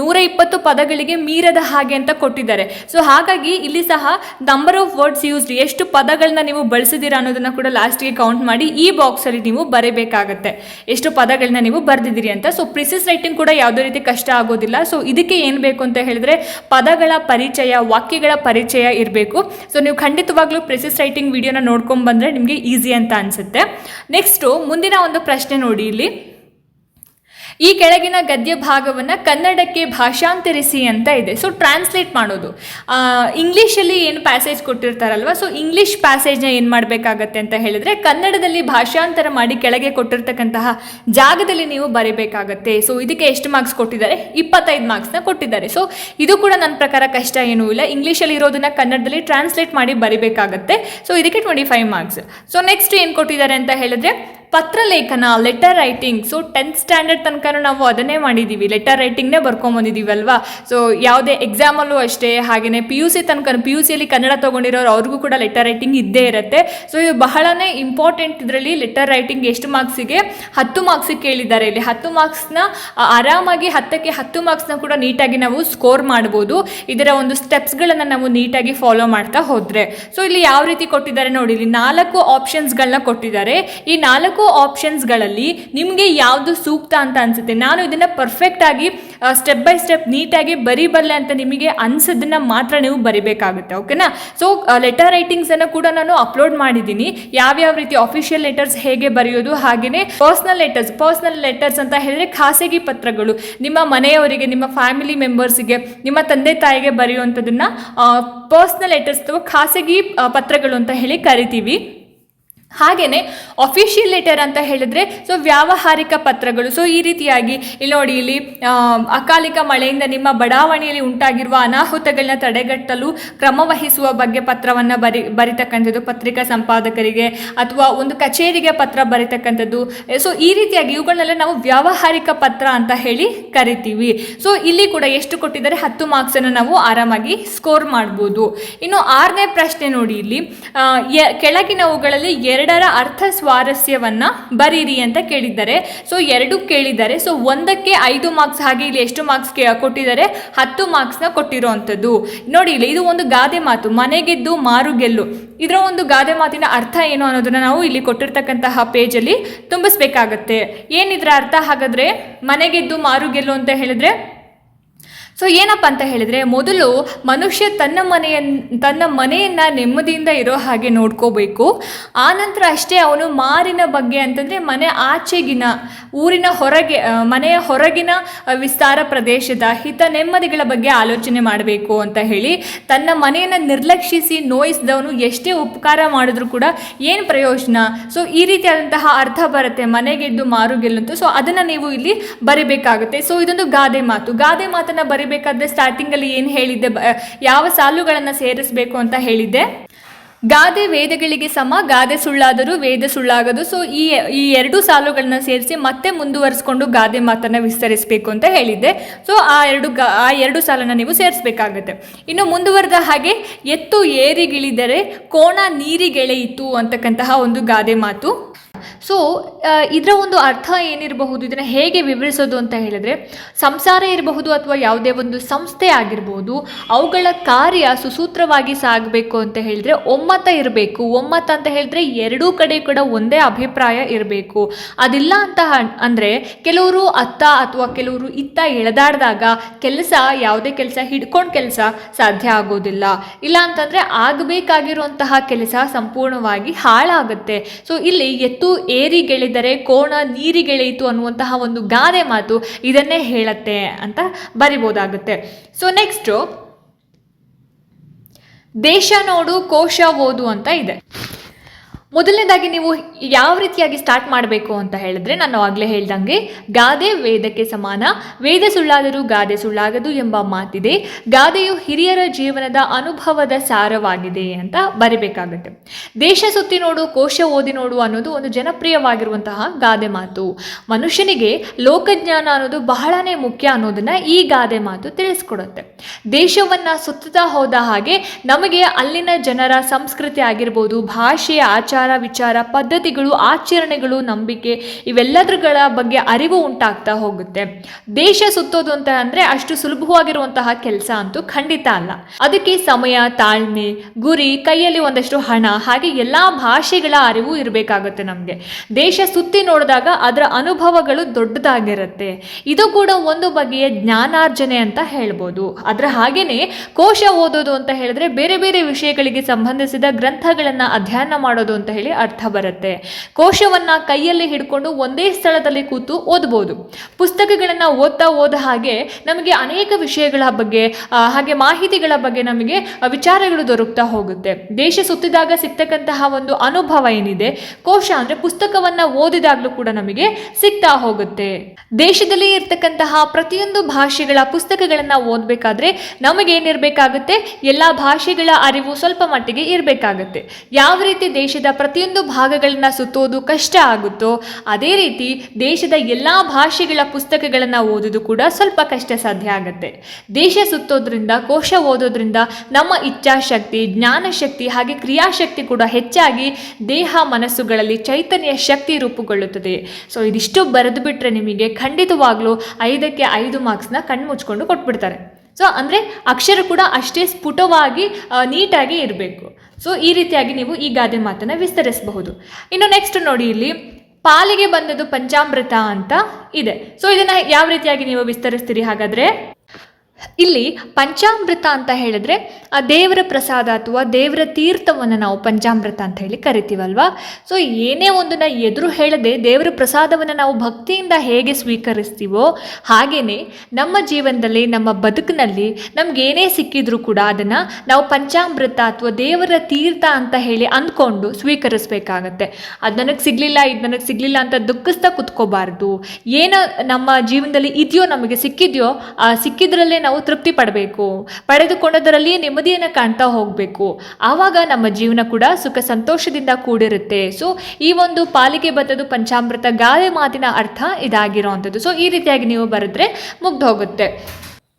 ನೂರ ಇಪ್ಪತ್ತು ಪದಗಳಿಗೆ ಮೀರದ ಹಾಗೆ ಅಂತ ಕೊಟ್ಟಿದ್ದಾರೆ. ಸೊ ಹಾಗಾಗಿ ಇಲ್ಲಿ ಸಹ ನಂಬರ್ ಆಫ್ ವರ್ಡ್ಸ್ ಯೂಸ್ಡ್ ಎಷ್ಟು ಪದಗಳನ್ನ ನೀವು ಬಳಸಿದ್ದೀರಾ ಅನ್ನೋದನ್ನ ಕೂಡ ಲಾಸ್ಟ್ಗೆ ಕೌಂಟ್ ಮಾಡಿ ಈ ಬಾಕ್ಸಲ್ಲಿ ನೀವು ಬರೀಬೇಕಾಗತ್ತೆ. ಎಷ್ಟು ಪದಗಳನ್ನ ನೀವು ಬರೆದಿದ್ದೀರಿ ಅಂತ. ಸೊ ಪ್ರಿಸಿಸ್ ರೈಟಿಂಗ್ ಕೂಡ ಯಾವುದೇ ರೀತಿ ಕಷ್ಟ ಆಗೋದಿಲ್ಲ. ಸೊ ಇದಕ್ಕೆ ಏನು ಬೇಕು ಅಂತ ಹೇಳಿದ್ರೆ ಪದಗಳ ಪರಿಚಯ, ವಾಕ್ಯಗಳ ಪರಿಚಯ ಇರಬೇಕು. ಸೊ ನೀವು ಖಂಡಿತವಾಗ್ಲೂ ಪ್ರೆಸಿಸ್ ರೈಟಿಂಗ್ ವಿಡಿಯೋನ ನೋಡ್ಕೊಂಡು ಬಂದ್ರೆ ನಿಮಗೆ ಈಸಿ ಅಂತ ಅನಿಸುತ್ತೆ. ನೆಕ್ಸ್ಟು ಮುಂದಿನ ಒಂದು ಪ್ರಶ್ನೆ ನೋಡಿ ಇಲ್ಲಿ. ಈ ಕೆಳಗಿನ ಗದ್ಯ ಭಾಗವನ್ನು ಕನ್ನಡಕ್ಕೆ ಭಾಷಾಂತರಿಸಿ ಅಂತ ಇದೆ. ಸೊ ಟ್ರಾನ್ಸ್ಲೇಟ್ ಮಾಡೋದು. ಇಂಗ್ಲೀಷಲ್ಲಿ ಏನು ಪ್ಯಾಸೇಜ್ ಕೊಟ್ಟಿರ್ತಾರಲ್ವ? ಸೊ ಇಂಗ್ಲೀಷ್ ಪ್ಯಾಸೇಜ್ನ ಏನು ಮಾಡಬೇಕಾಗತ್ತೆ ಅಂತ ಹೇಳಿದರೆ, ಕನ್ನಡದಲ್ಲಿ ಭಾಷಾಂತರ ಮಾಡಿ ಕೆಳಗೆ ಕೊಟ್ಟಿರ್ತಕ್ಕಂತಹ ಜಾಗದಲ್ಲಿ ನೀವು ಬರೀಬೇಕಾಗತ್ತೆ. ಸೊ ಇದಕ್ಕೆ ಎಷ್ಟು ಮಾರ್ಕ್ಸ್ ಕೊಟ್ಟಿದ್ದಾರೆ? ಇಪ್ಪತ್ತೈದು ಮಾರ್ಕ್ಸ್ನ ಕೊಟ್ಟಿದ್ದಾರೆ. ಸೊ ಇದು ಕೂಡ ನನ್ನ ಪ್ರಕಾರ ಕಷ್ಟ ಏನೂ ಇಲ್ಲ. ಇಂಗ್ಲೀಷಲ್ಲಿ ಇರೋದನ್ನ ಕನ್ನಡದಲ್ಲಿ ಟ್ರಾನ್ಸ್ಲೇಟ್ ಮಾಡಿ ಬರೀಬೇಕಾಗತ್ತೆ. ಸೊ ಇದಕ್ಕೆ twenty five marks so next ಏನು ಕೊಟ್ಟಿದ್ದಾರೆ ಅಂತ ಹೇಳಿದ್ರೆ ಪತ್ರಲೇಖನ letter writing so tenth standard ತನಕ ನಾವು ಅದನ್ನೇ ಮಾಡಿದ್ದೀವಿ ಲೆಟರ್ ರೈಟಿಂಗ್ನೇ ಬರ್ಕೊಂಬಂದಿದ್ದೀವಲ್ವಾ ಸೊ ಯಾವುದೇ ಎಕ್ಸಾಮಲ್ಲೂ ಅಷ್ಟೇ ಹಾಗೆಯೇ ಪಿ ಯು ಸಿ ತನಕ ಪಿ ಯು ಸಿಯಲ್ಲಿ ಕನ್ನಡ ತೊಗೊಂಡಿರೋರು ಅವ್ರಿಗೂ ಕೂಡ ಲೆಟರ್ ರೈಟಿಂಗ್ ಇದ್ದೇ ಇರುತ್ತೆ. ಸೊ ಇದು ಬಹಳನೇ ಇಂಪಾರ್ಟೆಂಟ್ ಇದರಲ್ಲಿ ಲೆಟರ್ ರೈಟಿಂಗ್ ಎಷ್ಟು ಮಾರ್ಕ್ಸಿಗೆ ಹತ್ತು ಮಾರ್ಕ್ಸಿಗೆ ಕೇಳಿದ್ದಾರೆ ಇಲ್ಲಿ. ಹತ್ತು ಮಾರ್ಕ್ಸ್ನ ಆರಾಮಾಗಿ ಹತ್ತಕ್ಕೆ ಹತ್ತು ಮಾರ್ಕ್ಸ್ನ ಕೂಡ ನೀಟಾಗಿ ನಾವು ಸ್ಕೋರ್ ಮಾಡ್ಬೋದು. ಇದರ ಒಂದು ಸ್ಟೆಪ್ಸ್ಗಳನ್ನು ನಾವು ನೀಟಾಗಿ ಫಾಲೋ ಮಾಡ್ತಾ ಹೋದರೆ. ಸೊ ಇಲ್ಲಿ ಯಾವ ರೀತಿ ಕೊಟ್ಟಿದ್ದಾರೆ ನೋಡಿ, ಇಲ್ಲಿ ನಾಲ್ಕು ಆಪ್ಷನ್ಸ್ಗಳನ್ನ ಕೊಟ್ಟಿದ್ದಾರೆ. ಈ ನಾಲ್ಕು ಆಪ್ಷನ್ಸ್ಗಳಲ್ಲಿ ನಿಮಗೆ ಯಾವುದು ಸೂಕ್ತ ಅಂತ ಅನ್ಸುತ್ತೆ? ನಾನು ಇದನ್ನು ಪರ್ಫೆಕ್ಟಾಗಿ ಸ್ಟೆಪ್ ಬೈ ಸ್ಟೆಪ್ ನೀಟಾಗಿ ಬರಿಬಲ್ಲೆ ಅಂತ ನಿಮಗೆ ಅನ್ಸೋದನ್ನ ಮಾತ್ರ ನೀವು ಬರಿಬೇಕಾಗುತ್ತೆ ಓಕೆನಾ ಸೊ ಲೆಟರ್ ರೈಟಿಂಗ್ಸನ್ನು ಕೂಡ ನಾನು ಅಪ್ಲೋಡ್ ಮಾಡಿದ್ದೀನಿ. ಯಾವ್ಯಾವ ರೀತಿ ಅಫಿಷಿಯಲ್ ಲೆಟರ್ಸ್ ಹೇಗೆ ಬರೆಯೋದು ಹಾಗೆಯೇ ಪರ್ಸ್ನಲ್ ಲೆಟರ್ಸ್ ಪರ್ಸ್ನಲ್ ಲೆಟರ್ಸ್ ಅಂತ ಹೇಳಿದ್ರೆ ಖಾಸಗಿ ಪತ್ರಗಳು. ನಿಮ್ಮ ಮನೆಯವರಿಗೆ, ನಿಮ್ಮ ಫ್ಯಾಮಿಲಿ ಮೆಂಬರ್ಸಿಗೆ ನಿಮ್ಮ ತಂದೆ ತಾಯಿಗೆ ಬರೆಯುವಂಥದ್ದನ್ನು ಪರ್ಸ್ನಲ್ ಲೆಟರ್ಸ್ ಅಥವಾ ಖಾಸಗಿ ಪತ್ರಗಳು ಅಂತ ಹೇಳಿ ಕರಿತೀವಿ. ಹಾಗೆಯೇ ಅಫಿಷಿಯಲ್ ಲೆಟರ್ ಅಂತ ಹೇಳಿದ್ರೆ ಸೊ ವ್ಯಾವಹಾರಿಕ ಪತ್ರಗಳು ಸೊ ಈ ರೀತಿಯಾಗಿ ಇಲ್ಲಿ ನೋಡಿ, ಇಲ್ಲಿ ಅಕಾಲಿಕ ಮಳೆಯಿಂದ ನಿಮ್ಮ ಬಡಾವಣೆಯಲ್ಲಿ ಉಂಟಾಗಿರುವ ಅನಾಹುತಗಳನ್ನ ತಡೆಗಟ್ಟಲು ಕ್ರಮ ವಹಿಸುವ ಬಗ್ಗೆ ಪತ್ರವನ್ನು ಬರಿ, ಬರಿತಕ್ಕಂಥದ್ದು ಪತ್ರಿಕಾ ಸಂಪಾದಕರಿಗೆ ಅಥವಾ ಒಂದು ಕಚೇರಿಗೆ ಪತ್ರ ಬರಿತಕ್ಕಂಥದ್ದು. ಸೊ ಈ ರೀತಿಯಾಗಿ ಇವುಗಳನ್ನೆಲ್ಲ ನಾವು ವ್ಯಾವಹಾರಿಕ ಪತ್ರ ಅಂತ ಹೇಳಿ ಕರಿತೀವಿ. ಸೊ ಇಲ್ಲಿ ಕೂಡ ಎಷ್ಟು ಕೊಟ್ಟಿದ್ದಾರೆ? ಹತ್ತು ಮಾರ್ಕ್ಸನ್ನು ನಾವು ಆರಾಮಾಗಿ ಸ್ಕೋರ್ ಮಾಡ್ಬೋದು. ಇನ್ನು ಆರನೇ ಪ್ರಶ್ನೆ ನೋಡಿ ಇಲ್ಲಿ ಕೆಳಗಿನವುಗಳಲ್ಲಿ ಎರಡು ಎರಡರ ಅರ್ಥ ಸ್ವಾರಸ್ಯವನ್ನ ಬರೀರಿ ಅಂತ ಕೇಳಿದ್ದಾರೆ. ಸೊ ಎರಡು ಕೇಳಿದ್ದಾರೆ. ಸೊ ಒಂದಕ್ಕೆ ಐದು ಮಾರ್ಕ್ಸ್ ಹಾಗೆ ಇಲ್ಲಿ ಎಷ್ಟು ಮಾರ್ಕ್ಸ್ ಕೊಟ್ಟಿದ್ದಾರೆ? ಹತ್ತು ಮಾರ್ಕ್ಸ್ನ ಕೊಟ್ಟಿರುವಂಥದ್ದು ನೋಡಿ, ಇಲ್ಲಿ ಇದು ಒಂದು ಗಾದೆ ಮಾತು. ಮನೆಗೆದ್ದು ಮಾರು ಗೆಲ್ಲು. ಇದರ ಒಂದು ಗಾದೆ ಮಾತಿನ ಅರ್ಥ ಏನು ಅನ್ನೋದನ್ನ ನಾವು ಇಲ್ಲಿ ಕೊಟ್ಟಿರ್ತಕ್ಕಂತಹ ಪೇಜಲ್ಲಿ ತುಂಬಿಸ್ಬೇಕಾಗತ್ತೆ. ಏನಿದ್ರ ಅರ್ಥ? ಹಾಗಾದ್ರೆ ಮನೆಗೆದ್ದು ಮಾರು ಗೆಲ್ಲು ಅಂತ ಹೇಳಿದ್ರೆ ಸೊ ಏನಪ್ಪ ಅಂತ ಹೇಳಿದ್ರೆ, ಮೊದಲು ಮನುಷ್ಯ ತನ್ನ ಮನೆಯ ತನ್ನ ಮನೆಯನ್ನ ನೆಮ್ಮದಿಯಿಂದ ಇರೋ ಹಾಗೆ ನೋಡ್ಕೋಬೇಕು. ಆನಂತರ ಅಷ್ಟೇ ಅವನು ಮಾರಿನ ಬಗ್ಗೆ ಅಂತಂದ್ರೆ, ಮನೆ ಆಚೆಗಿನ, ಊರಿನ ಹೊರಗೆ ಮನೆಯ ಹೊರಗಿನ ವಿಸ್ತಾರ ಪ್ರದೇಶದ ಹಿತ ನೆಮ್ಮದಿಗಳ ಬಗ್ಗೆ ಆಲೋಚನೆ ಮಾಡಬೇಕು ಅಂತ ಹೇಳಿ, ತನ್ನ ಮನೆಯನ್ನು ನಿರ್ಲಕ್ಷಿಸಿ ನೋಯಿಸಿದವನು ಎಷ್ಟೇ ಉಪಕಾರ ಮಾಡಿದ್ರು ಕೂಡ ಏನು ಪ್ರಯೋಜನ? ಸೊ ಈ ರೀತಿಯಾದಂತಹ ಅರ್ಥ ಬರುತ್ತೆ, ಮನೆಗೆದ್ದು ಮಾರು ಗೆಲ್ಲಂತೂ ಸೊ ಅದನ್ನು ನೀವು ಇಲ್ಲಿ ಬರಿಬೇಕಾಗುತ್ತೆ. ಸೊ ಇದೊಂದು ಗಾದೆ ಮಾತು. ಗಾದೆ ಮಾತನ್ನ ಬರಿಬೇಕಾದ್ರೆ ಸ್ಟಾರ್ಟಿಂಗಲ್ಲಿ ಏನು ಹೇಳಿದ್ದೆ? ಯಾವ ಸಾಲುಗಳನ್ನು ಸೇರಿಸಬೇಕು ಅಂತ ಹೇಳಿದ್ದೆ. ಗಾದೆ ವೇದಗಳಿಗೆ ಸಮ, ಗಾದೆ ಸುಳ್ಳಾದರೂ ವೇದ ಸುಳ್ಳಾಗದು. ಸೊ ಈ ಈ ಎರಡು ಸಾಲುಗಳನ್ನ ಸೇರಿಸಿ ಮತ್ತೆ ಮುಂದುವರಿಸ್ಕೊಂಡು ಗಾದೆ ಮಾತನ್ನ ವಿಸ್ತರಿಸಬೇಕು ಅಂತ ಹೇಳಿದ್ದೆ. ಸೊ ಆ ಎರಡು ಆ ಎರಡು ಸಾಲನ್ನ ನೀವು ಸೇರಿಸಬೇಕಾಗುತ್ತೆ. ಇನ್ನು ಮುಂದುವರೆದ ಹಾಗೆ, ಎತ್ತು ಏರಿಗಿಳಿದರೆ ಕೋಣ ನೀರಿಗೆಳೆಯಿತು ಅಂತಕ್ಕಂತಹ ಒಂದು ಗಾದೆ ಮಾತು. ಸೊ ಇದರ ಒಂದು ಅರ್ಥ ಏನಿರಬಹುದು? ಇದನ್ನು ಹೇಗೆ ವಿವರಿಸೋದು ಅಂತ ಹೇಳಿದ್ರೆ, ಸಂಸಾರ ಇರಬಹುದು ಅಥವಾ ಯಾವುದೇ ಒಂದು ಸಂಸ್ಥೆ ಆಗಿರ್ಬೋದು, ಅವುಗಳ ಕಾರ್ಯ ಸುಸೂತ್ರವಾಗಿ ಸಾಗಬೇಕು ಅಂತ ಹೇಳಿದ್ರೆ ಒಮ್ಮತ ಇರಬೇಕು. ಒಮ್ಮತ ಅಂತ ಹೇಳಿದ್ರೆ ಎರಡೂ ಕಡೆ ಕೂಡ ಒಂದೇ ಅಭಿಪ್ರಾಯ ಇರಬೇಕು. ಅದಿಲ್ಲ ಅಂತ ಅಂದರೆ ಕೆಲವರು ಅತ್ತ ಅಥವಾ ಕೆಲವರು ಇತ್ತ ಎಳೆದಾಡಿದಾಗ ಕೆಲಸ, ಯಾವುದೇ ಕೆಲಸ, ಹಿಡ್ಕೊಂಡು ಕೆಲಸ ಸಾಧ್ಯ ಆಗೋದಿಲ್ಲ. ಇಲ್ಲ ಅಂತಂದ್ರೆ ಆಗಬೇಕಾಗಿರುವಂತಹ ಕೆಲಸ ಸಂಪೂರ್ಣವಾಗಿ ಹಾಳಾಗುತ್ತೆ. ಸೊ ಇಲ್ಲಿ ಎತ್ತು ಏರಿಗೆಳೆದರೆ ಕೋಣ ನೀರಿಗೆಳೆಯಿತು ಅನ್ನುವಂತಹ ಒಂದು ಗಾದೆ ಮಾತು ಇದನ್ನೇ ಹೇಳತ್ತೆ ಅಂತ ಬರಿಬೋದಾಗುತ್ತೆ. ಸೊ ನೆಕ್ಸ್ಟು ದೇಶ ನೋಡು, ಕೋಶ ಓದು ಅಂತ ಇದೆ. ಮೊದಲನೇದಾಗಿ ನೀವು ಯಾವ ರೀತಿಯಾಗಿ ಸ್ಟಾರ್ಟ್ ಮಾಡಬೇಕು ಅಂತ ಹೇಳಿದ್ರೆ ನಾನು ಆಗಲೇ ಹೇಳ್ದಂಗೆ, ಗಾದೆ ವೇದಕ್ಕೆ ಸಮಾನ. ವೇದ ಸುಳ್ಳಾದರೂ ಗಾದೆ ಸುಳ್ಳಾಗದು ಎಂಬ ಮಾತಿದೆ. ಗಾದೆಯು ಹಿರಿಯರ ಜೀವನದ ಅನುಭವದ ಸಾರವಾಗಿದೆ ಅಂತ ಬರಿಬೇಕಾಗುತ್ತೆ. ದೇಶ ಸುತ್ತಿ ನೋಡು, ಕೋಶ ಓದಿ ನೋಡು ಅನ್ನೋದು ಒಂದು ಜನಪ್ರಿಯವಾಗಿರುವಂತಹ ಗಾದೆ ಮಾತು. ಮನುಷ್ಯನಿಗೆ ಲೋಕಜ್ಞಾನ ಅನ್ನೋದು ಬಹಳನೇ ಮುಖ್ಯ ಅನ್ನೋದನ್ನ ಈ ಗಾದೆ ಮಾತು ತಿಳಿಸ್ಕೊಡುತ್ತೆ. ದೇಶವನ್ನ ಸುತ್ತುತ್ತಾ ಹೋದ ಹಾಗೆ ನಮಗೆ ಅಲ್ಲಿನ ಜನರ ಸಂಸ್ಕೃತಿ ಆಗಿರ್ಬೋದು, ಭಾಷೆಯ ಆಚಾರ ವಿಚಾರ, ಪದ್ಧತಿಗಳು, ಆಚರಣೆಗಳು, ನಂಬಿಕೆ ಇವೆಲ್ಲದರ ಬಗ್ಗೆ ಅರಿವು ಉಂಟಾಗ್ತಾ ಹೋಗುತ್ತೆ. ದೇಶ ಸುತ್ತೋದು ಅಂತ ಅಂದ್ರೆ ಅಷ್ಟು ಸುಲಭವಾಗಿರುವಂತಹ ಕೆಲಸ ಅಂತೂ ಖಂಡಿತ ಅಲ್ಲ. ಅದಕ್ಕೆ ಸಮಯ, ತಾಳ್ಮೆ, ಗುರಿ, ಕೈಯಲ್ಲಿ ಒಂದಷ್ಟು ಹಣ, ಹಾಗೆ ಎಲ್ಲಾ ಭಾಷೆಗಳ ಅರಿವು ಇರಬೇಕಾಗುತ್ತೆ ನಮಗೆ. ದೇಶ ಸುತ್ತಿ ನೋಡಿದಾಗ ಅದರ ಅನುಭವಗಳು ದೊಡ್ಡದಾಗಿರುತ್ತೆ. ಇದು ಕೂಡ ಒಂದು ಬಗೆಯ ಜ್ಞಾನಾರ್ಜನೆ ಅಂತ ಹೇಳ್ಬೋದು. ಅದರ ಹಾಗೇನೆ ಕೋಶ ಓದೋದು ಅಂತ ಹೇಳಿದ್ರೆ ಬೇರೆ ಬೇರೆ ವಿಷಯಗಳಿಗೆ ಸಂಬಂಧಿಸಿದ ಗ್ರಂಥಗಳನ್ನ ಅಧ್ಯಯನ ಮಾಡೋದು ಅಂತ ಹೇಳಿ ಅರ್ಥ ಬರುತ್ತೆ. ಕೋಶವನ್ನ ಕೈಯಲ್ಲಿ ಹಿಡ್ಕೊಂಡು ಒಂದೇ ಸ್ಥಳದಲ್ಲಿ ಕೂತು ಓದ್ಬೋದು. ಪುಸ್ತಕಗಳನ್ನ ಓದ್ತಾ ಓದ ಹಾಗೆ ನಮಗೆ ಅನೇಕ ವಿಷಯಗಳ ಬಗ್ಗೆ ಹಾಗೆ ಮಾಹಿತಿಗಳ ಬಗ್ಗೆ ನಮಗೆ ವಿಚಾರಗಳು ದೊರಕ್ತಾ ಹೋಗುತ್ತೆ. ದೇಶ ಸುತ್ತಿದಾಗ ಸಿಗ್ತಕ್ಕಂತಹ ಒಂದು ಅನುಭವ ಏನಿದೆ, ಕೋಶ ಅಂದ್ರೆ ಪುಸ್ತಕವನ್ನ ಓದಿದಾಗ್ಲೂ ಕೂಡ ನಮಗೆ ಸಿಗ್ತಾ ಹೋಗುತ್ತೆ. ದೇಶದಲ್ಲಿ ಇರ್ತಕ್ಕಂತಹ ಪ್ರತಿಯೊಂದು ಭಾಷೆಗಳ ಪುಸ್ತಕಗಳನ್ನ ಓದಬೇಕಾದ್ರೆ ನಮಗೇನಿರಬೇಕಾಗುತ್ತೆ? ಎಲ್ಲ ಭಾಷೆಗಳ ಅರಿವು ಸ್ವಲ್ಪ ಮಟ್ಟಿಗೆ ಇರಬೇಕಾಗುತ್ತೆ. ಯಾವ ರೀತಿ ದೇಶದ ಪ್ರತಿಯೊಂದು ಭಾಗಗಳನ್ನ ಸುತ್ತೋದು ಕಷ್ಟ ಆಗುತ್ತೋ, ಅದೇ ರೀತಿ ದೇಶದ ಎಲ್ಲ ಭಾಷೆಗಳ ಪುಸ್ತಕಗಳನ್ನು ಓದೋದು ಕೂಡ ಸ್ವಲ್ಪ ಕಷ್ಟ ಸಾಧ್ಯ ಆಗುತ್ತೆ. ದೇಶ ಸುತ್ತೋದ್ರಿಂದ, ಕೋಶ ಓದೋದ್ರಿಂದ ನಮ್ಮ ಇಚ್ಛಾಶಕ್ತಿ, ಜ್ಞಾನಶಕ್ತಿ ಹಾಗೆ ಕ್ರಿಯಾಶಕ್ತಿ ಕೂಡ ಹೆಚ್ಚಾಗಿ ದೇಹ ಮನಸ್ಸುಗಳಲ್ಲಿ ಚೈತನ್ಯ ಶಕ್ತಿ ರೂಪುಗೊಳ್ಳುತ್ತದೆ. ಸೊ ಇದಿಷ್ಟು ಬರೆದು ಬಿಟ್ಟರೆ ನಿಮಗೆ ಖಂಡಿತವಾಗ್ಲೂ ಐದಕ್ಕೆ ಐದು ಮಾರ್ಕ್ಸ್ನ ಕಣ್ಮುಚ್ಕೊಂಡು ಕೊಟ್ಬಿಡ್ತಾರೆ. ಸೊ ಅಂದರೆ ಅಕ್ಷರ ಕೂಡ ಅಷ್ಟೇ ಸ್ಫುಟವಾಗಿ ನೀಟಾಗಿ ಇರಬೇಕು. ಸೊ ಈ ರೀತಿಯಾಗಿ ನೀವು ಈ ಗಾದೆ ಮಾತನ್ನು ವಿಸ್ತರಿಸಬಹುದು. ಇನ್ನು ನೆಕ್ಸ್ಟ್ ನೋಡಿ ಇಲ್ಲಿ, ಪಾಲಿಗೆ ಬಂದದ್ದು ಪಂಚಾಮೃತ ಅಂತ ಇದೆ. ಸೊ ಇದನ್ನ ಯಾವ ರೀತಿಯಾಗಿ ನೀವು ವಿಸ್ತರಿಸ್ತೀರಿ ಹಾಗಾದ್ರೆ? ಇಲ್ಲಿ ಪಂಚಾಮೃತ ಅಂತ ಹೇಳಿದ್ರೆ, ಆ ದೇವರ ಪ್ರಸಾದ ಅಥವಾ ದೇವರ ತೀರ್ಥವನ್ನು ನಾವು ಪಂಚಾಮೃತ ಅಂತ ಹೇಳಿ ಕರಿತೀವಲ್ವಾ? ಸೊ ಏನೇ ಒಂದನ್ನು ಎದುರು ಹೇಳದೆ ದೇವರ ಪ್ರಸಾದವನ್ನು ನಾವು ಭಕ್ತಿಯಿಂದ ಹೇಗೆ ಸ್ವೀಕರಿಸ್ತೀವೋ ಹಾಗೇನೆ ನಮ್ಮ ಜೀವನದಲ್ಲಿ, ನಮ್ಮ ಬದುಕಿನಲ್ಲಿ ಏನೇ ಸಿಕ್ಕಿದ್ರೂ ಕೂಡ ಅದನ್ನು ನಾವು ಪಂಚಾಮೃತ ಅಥವಾ ದೇವರ ತೀರ್ಥ ಅಂತ ಹೇಳಿ ಅಂದ್ಕೊಂಡು ಸ್ವೀಕರಿಸಬೇಕಾಗತ್ತೆ. ಅದು ನನಗೆ ಸಿಗಲಿಲ್ಲ, ಇದು ನನಗೆ ಸಿಗಲಿಲ್ಲ ಅಂತ ದುಃಖಿಸ್ತಾ ಕುತ್ಕೋಬಾರ್ದು. ಏನೋ ನಮ್ಮ ಜೀವನದಲ್ಲಿ ಇದೆಯೋ ನಮಗೆ ಸಿಕ್ಕಿದೆಯೋ, ಆ ಸಿಕ್ಕಿದ್ರಲ್ಲೇ ನಾವು ತೃಪ್ತಿ ಪಡಬೇಕು. ಪಡೆದುಕೊಂಡದರಲ್ಲಿ ನೆಮ್ಮದಿಯನ್ನು ಕಾಣ್ತಾ ಹೋಗಬೇಕು. ಆವಾಗ ನಮ್ಮ ಜೀವನ ಕೂಡ ಸುಖ ಸಂತೋಷದಿಂದ ಕೂಡಿರುತ್ತೆ. ಸೊ ಈ ಒಂದು ಪಾಲಿಗೆ ಬತ್ತದು ಪಂಚಾಮೃತ ಗಾದೆ ಮಾತಿನ ಅರ್ಥ ಇದಾಗಿರೋ ಅಂಥದ್ದು ಸೊ ಈ ರೀತಿಯಾಗಿ ನೀವು ಬರೆದ್ರೆ ಮುಗ್ದು ಹೋಗುತ್ತೆ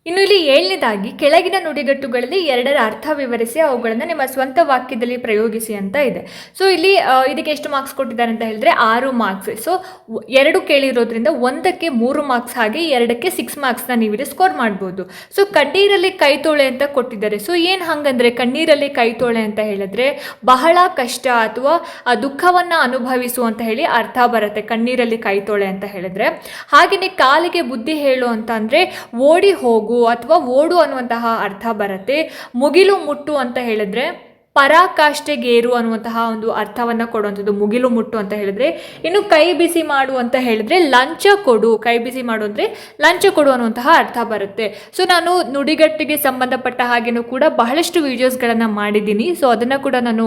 ಇನ್ನು ಇಲ್ಲಿ ಏಳನೇದಾಗಿ, ಕೆಳಗಿನ ನುಡಿಗಟ್ಟುಗಳಲ್ಲಿ ಎರಡರ ಅರ್ಥ ವಿವರಿಸಿ ಅವುಗಳನ್ನು ನಿಮ್ಮ ಸ್ವಂತ ವಾಕ್ಯದಲ್ಲಿ ಪ್ರಯೋಗಿಸಿ ಅಂತ ಇದೆ. ಸೊ ಇಲ್ಲಿ ಇದಕ್ಕೆ ಎಷ್ಟು ಮಾರ್ಕ್ಸ್ ಕೊಟ್ಟಿದ್ದಾರೆ ಅಂತ ಹೇಳಿದ್ರೆ ಆರು ಮಾರ್ಕ್ಸ್ ಸೊ ಎರಡು ಕೇಳಿರೋದ್ರಿಂದ ಒಂದಕ್ಕೆ ಮೂರು ಮಾರ್ಕ್ಸ್ ಹಾಗೆ ಎರಡಕ್ಕೆ ಸಿಕ್ಸ್ ಮಾರ್ಕ್ಸ್ನ ನೀವಿಲ್ಲಿ ಸ್ಕೋರ್ ಮಾಡ್ಬೋದು. ಸೊ ಕಣ್ಣೀರಲ್ಲಿ ಕೈತೋಳೆ ಅಂತ ಕೊಟ್ಟಿದ್ದಾರೆ. ಸೊ ಏನು ಹಂಗಂದ್ರೆ ಕಣ್ಣೀರಲ್ಲಿ ಕೈತೋಳೆ ಅಂತ ಹೇಳಿದ್ರೆ ಬಹಳ ಕಷ್ಟ ಅಥವಾ ದುಃಖವನ್ನು ಅನುಭವಿಸು ಅಂತ ಹೇಳಿ ಅರ್ಥ ಬರುತ್ತೆ ಕಣ್ಣೀರಲ್ಲಿ ಕೈತೋಳೆ ಅಂತ ಹೇಳಿದ್ರೆ. ಹಾಗೆಯೇ ಕಾಲಿಗೆ ಬುದ್ಧಿ ಹೇಳು ಅಂತ ಅಂದರೆ ಓಡಿ ಹೋಗು ಅಥವಾ ಓಡು ಅನ್ನುವಂತಹ ಅರ್ಥ ಬರುತ್ತೆ. ಮುಗಿಲು ಮುಟ್ಟು ಅಂತ ಹೇಳಿದ್ರೆ ಪರಾಕಾಷ್ಠೆಗೇರು ಅನ್ನುವಂತಹ ಒಂದು ಅರ್ಥವನ್ನು ಕೊಡುವಂಥದ್ದು, ಮುಗಿಲು ಮುಟ್ಟು ಅಂತ ಹೇಳಿದ್ರೆ, ಇನ್ನು ಕೈ ಬಿಸಿ ಮಾಡು ಅಂತ ಹೇಳಿದ್ರೆ ಲಂಚ ಕೊಡು, ಕೈ ಬಿಸಿ ಮಾಡು ಅಂದರೆ ಲಂಚ ಕೊಡು ಅನ್ನುವಂತಹ ಅರ್ಥ ಬರುತ್ತೆ. ಸೊ ನಾನು ನುಡಿಗಟ್ಟಿಗೆ ಸಂಬಂಧಪಟ್ಟ ಹಾಗೆಯೂ ಕೂಡ ಬಹಳಷ್ಟು ವಿಡಿಯೋಸ್ಗಳನ್ನು ಮಾಡಿದ್ದೀನಿ. ಸೊ ಅದನ್ನು ಕೂಡ ನಾನು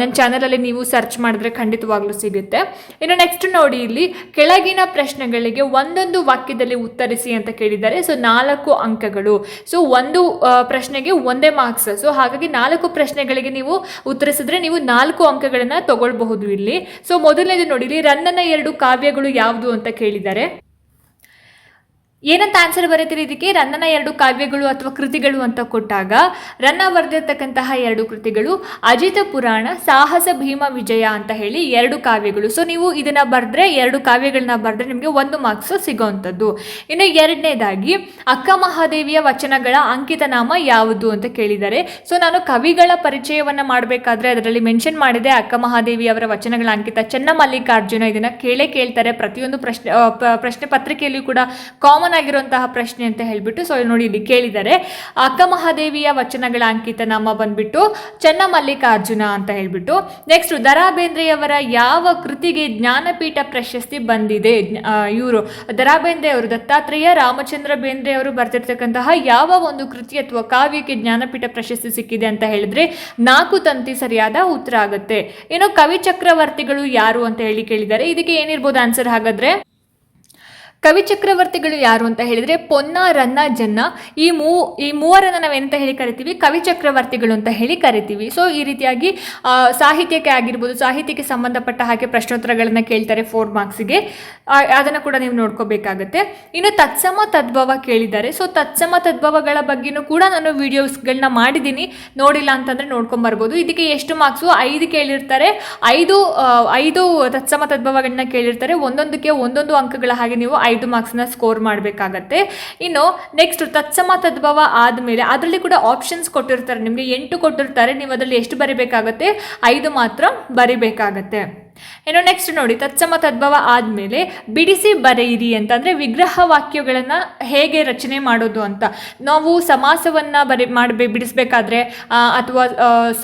ನನ್ನ ಚಾನಲಲ್ಲಿ ನೀವು ಸರ್ಚ್ ಮಾಡಿದ್ರೆ ಖಂಡಿತವಾಗ್ಲೂ ಸಿಗುತ್ತೆ. ಇನ್ನು ನೆಕ್ಸ್ಟ್ ನೋಡಿ ಇಲ್ಲಿ, ಕೆಳಗಿನ ಪ್ರಶ್ನೆಗಳಿಗೆ ಒಂದೊಂದು ವಾಕ್ಯದಲ್ಲಿ ಉತ್ತರಿಸಿ ಅಂತ ಕೇಳಿದ್ದಾರೆ. ಸೊ ನಾಲ್ಕು ಅಂಕಗಳು. ಸೊ ಒಂದು ಪ್ರಶ್ನೆಗೆ ಒಂದೇ ಮಾರ್ಕ್ಸ್ ಸೊ ಹಾಗಾಗಿ ನಾಲ್ಕು ಪ್ರಶ್ನೆಗಳಿಗೆ ನೀವು ಉತ್ತರಿಸಿದ್ರೆ ನೀವು ನಾಲ್ಕು ಅಂಕಗಳನ್ನ ತಗೊಳ್ಬಹುದು ಇಲ್ಲಿ. ಸೊ ಮೊದಲನೇದು ನೋಡಿಲಿ, ರನ್ನನ ಎರಡು ಕಾವ್ಯಗಳು ಯಾವುದು ಅಂತ ಕೇಳಿದ್ದಾರೆ. ಏನಂತ ಆನ್ಸರ್ ಬರೀತೀರಿ ಇದಕ್ಕೆ? ರನ್ನನ ಎರಡು ಕಾವ್ಯಗಳು ಅಥವಾ ಕೃತಿಗಳು ಅಂತ ಕೊಟ್ಟಾಗ ರನ್ನ ಬರೆದಿರ್ತಕ್ಕಂತಹ ಎರಡು ಕೃತಿಗಳು ಅಜಿತ ಪುರಾಣ, ಸಾಹಸ ಭೀಮ ವಿಜಯ ಅಂತ ಹೇಳಿ ಎರಡು ಕಾವ್ಯಗಳು. ಸೊ ನೀವು ಇದನ್ನ ಬರೆದ್ರೆ, ಎರಡು ಕಾವ್ಯಗಳನ್ನ ಬರೆದ್ರೆ ನಿಮಗೆ ಒಂದು ಮಾರ್ಕ್ಸ್ ಸಿಗೋವಂಥದ್ದು ಇನ್ನು ಎರಡನೇದಾಗಿ, ಅಕ್ಕ ಮಹಾದೇವಿಯ ವಚನಗಳ ಅಂಕಿತ ನಾಮ ಯಾವುದು ಅಂತ ಕೇಳಿದ್ದಾರೆ ಸೊ ನಾನು ಕವಿಗಳ ಪರಿಚಯವನ್ನು ಮಾಡಬೇಕಾದ್ರೆ ಅದರಲ್ಲಿ ಮೆನ್ಷನ್ ಮಾಡಿದೆ ಅಕ್ಕ ಮಹಾದೇವಿ ಅವರ ವಚನಗಳ ಅಂಕಿತ. ಚೆನ್ನಮಲ್ಲಿಕಾರ್ಜುನ ಇದನ್ನ ಕೇಳೇ ಕೇಳ್ತಾರೆ. ಪ್ರತಿಯೊಂದು ಪ್ರಶ್ನೆ ಪ್ರಶ್ನೆ ಪತ್ರಿಕೆಯಲ್ಲಿಯೂ ಕೂಡ ಕಾಮನ್ ಕಾಮನ್ ಆಗಿರುವಂತಹ ಪ್ರಶ್ನೆ ಅಂತ ಹೇಳ್ಬಿಟ್ಟು ಸೊ ನೋಡಿ ಇಲ್ಲಿ ಕೇಳಿದ್ದಾರೆ. ಅಕ್ಕ ಮಹಾದೇವಿಯ ವಚನಗಳ ಅಂಕಿತ ನಾಮ ಬಂದ್ಬಿಟ್ಟು ಚನ್ನಮಲ್ಲಿಕಾರ್ಜುನ ಅಂತ ಹೇಳ್ಬಿಟ್ಟು. ನೆಕ್ಸ್ಟ್ ದರಾ ಬೇಂದ್ರೆಯವರ ಯಾವ ಕೃತಿಗೆ ಜ್ಞಾನಪೀಠ ಪ್ರಶಸ್ತಿ ಬಂದಿದೆ? ಇವರು ದರಾ ಬೇಂದ್ರೆ ಅವರು, ದತ್ತಾತ್ರೇಯ, ರಾಮಚಂದ್ರ ಬೇಂದ್ರೆ ಅವರು ಬರ್ತಿರ್ತಕ್ಕಂತಹ ಯಾವ ಒಂದು ಕೃತಿ ಅಥವಾ ಕಾವ್ಯಕ್ಕೆ ಜ್ಞಾನಪೀಠ ಪ್ರಶಸ್ತಿ ಸಿಕ್ಕಿದೆ ಅಂತ ಹೇಳಿದ್ರೆ ನಾಲ್ಕು ತಂತಿ ಸರಿಯಾದ ಉತ್ತರ ಆಗುತ್ತೆ. ಏನೋ ಕವಿ ಚಕ್ರವರ್ತಿಗಳು ಯಾರು ಅಂತ ಹೇಳಿ ಕೇಳಿದ್ದಾರೆ. ಇದಕ್ಕೆ ಏನಿರ್ಬೋದು ಆನ್ಸರ್ ಹಾಗಾದ್ರೆ? ಕವಿ ಚಕ್ರವರ್ತಿಗಳು ಯಾರು ಅಂತ ಹೇಳಿದ್ರೆ ಪೊನ್ನ ರನ್ನ ಜನ್ನ. ಈ ಮೂ, ಈ ಮೂವರನ್ನ ನಾವೇನಂತ ಹೇಳಿ ಕರಿತೀವಿ? ಕವಿ ಚಕ್ರವರ್ತಿಗಳು ಅಂತ ಹೇಳಿ ಕರಿತೀವಿ. ಸೊ ಈ ರೀತಿಯಾಗಿ ಸಾಹಿತ್ಯಕ್ಕೆ ಆಗಿರ್ಬೋದು, ಸಾಹಿತ್ಯಕ್ಕೆ ಸಂಬಂಧಪಟ್ಟ ಹಾಗೆ ಪ್ರಶ್ನೋತ್ತರಗಳನ್ನ ಕೇಳ್ತಾರೆ ಫೋರ್ ಮಾರ್ಕ್ಸಿಗೆ ಅದನ್ನು ಕೂಡ ನೀವು ನೋಡ್ಕೋಬೇಕಾಗತ್ತೆ. ಇನ್ನು ತತ್ಸಮ ತದ್ಭವ ಕೇಳಿದ್ದಾರೆ. ಸೊ ತತ್ಸಮ ತದ್ಭವಗಳ ಬಗ್ಗೆನೂ ಕೂಡ ನಾನು ವಿಡಿಯೋಸ್ಗಳನ್ನ ಮಾಡಿದ್ದೀನಿ. ನೋಡಿಲ್ಲ ಅಂತಂದ್ರೆ ನೋಡ್ಕೊಂಬರ್ಬೋದು ಇದಕ್ಕೆ ಎಷ್ಟು ಮಾರ್ಕ್ಸು ಐದು ಕೇಳಿರ್ತಾರೆ. ಐದು ಐದು ತತ್ಸಮ ತದ್ಭವಗಳನ್ನ ಕೇಳಿರ್ತಾರೆ. ಒಂದೊಂದಕ್ಕೆ ಒಂದೊಂದು ಅಂಕಗಳ ಹಾಗೆ ನೀವು ಐದು ಮಾರ್ಕ್ಸ್ನ ಸ್ಕೋರ್ ಮಾಡಬೇಕಾಗತ್ತೆ. ಇನ್ನು ನೆಕ್ಸ್ಟ್ ತತ್ಸಮ ತದ್ಭವ ಆದಮೇಲೆ ಅದರಲ್ಲಿ ಕೂಡ ಆಪ್ಷನ್ಸ್ ಕೊಟ್ಟಿರ್ತಾರೆ. ನಿಮಗೆ ಎಂಟು ಕೊಟ್ಟಿರ್ತಾರೆ. ನೀವು ಅದರಲ್ಲಿ ಎಷ್ಟು ಬರಿಬೇಕಾಗತ್ತೆ? ಐದು ಮಾತ್ರ ಬರಿಬೇಕಾಗತ್ತೆ. ಇನ್ನು ನೆಕ್ಸ್ಟ್ ನೋಡಿ, ತತ್ಸಮ ತದ್ಭವ ಆದಮೇಲೆ ಬಿಡಿಸಿ ಬರೆಯಿರಿ ಅಂತಂದರೆ ವಿಗ್ರಹ ವಾಕ್ಯಗಳನ್ನು ಹೇಗೆ ರಚನೆ ಮಾಡೋದು ಅಂತ. ನಾವು ಸಮಾಸವನ್ನು ಬರಿ, ಮಾಡಬೇ, ಬಿಡಿಸ್ಬೇಕಾದ್ರೆ ಅಥವಾ